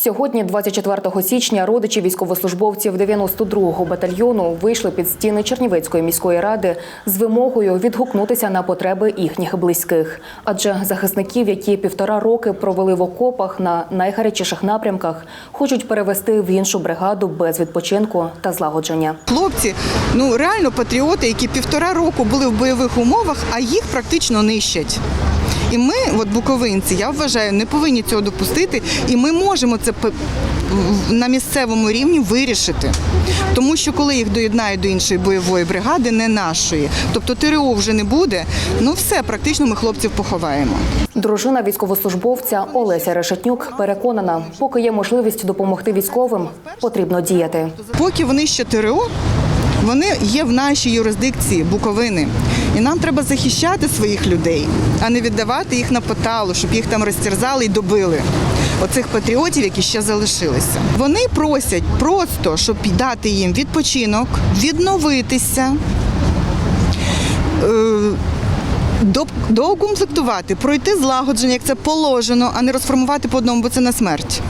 Сьогодні, 24 січня, родичі військовослужбовців 92-го батальйону вийшли під стіни Чернівецької міської ради з вимогою відгукнутися на потреби їхніх близьких. Адже захисників, які півтора роки провели в окопах на найгарячіших напрямках, хочуть перевести в іншу бригаду без відпочинку та злагодження. Хлопці, ну реально патріоти, які півтора року були в бойових умовах, а їх практично нищать. І ми, от буковинці, я вважаю, не повинні цього допустити, і ми можемо це на місцевому рівні вирішити. Тому що коли їх доєднають до іншої бойової бригади, не нашої, тобто ТРО вже не буде, ну все, практично ми хлопців поховаємо. Дружина військовослужбовця Олеся Решетнюк переконана, поки є можливість допомогти військовим, потрібно діяти. Поки вони ще ТРО, вони є в нашій юрисдикції Буковини. І нам треба захищати своїх людей, а не віддавати їх на поталу, щоб їх там розтерзали і добили. Оцих патріотів, які ще залишилися. Вони просять просто, щоб дати їм відпочинок, відновитися. е, доукомплектувати, пройти злагодження, як це положено, а не розформувати по одному, бо це на смерть.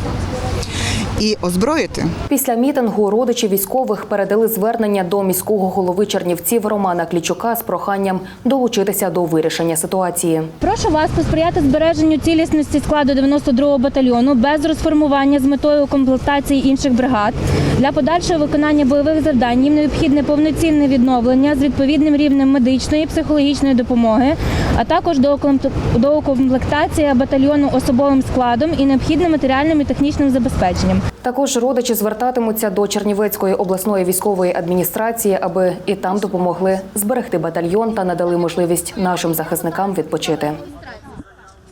І озброїти. Після мітингу родичі військових передали звернення до міського голови Чернівців Романа Клічука з проханням долучитися до вирішення ситуації. Прошу вас посприяти збереженню цілісності складу 92-го батальйону без розформування з метою комплектації інших бригад. Для подальшого виконання бойових завдань їм необхідне повноцінне відновлення з відповідним рівнем медичної психологічної допомоги, а також доукомплек- доукомплектація батальйону особовим складом і необхідним матеріальним і технічним забезпеченням. Також родичі звертатимуться до Чернівецької обласної військової адміністрації, аби і там допомогли зберегти батальйон та надали можливість нашим захисникам відпочити.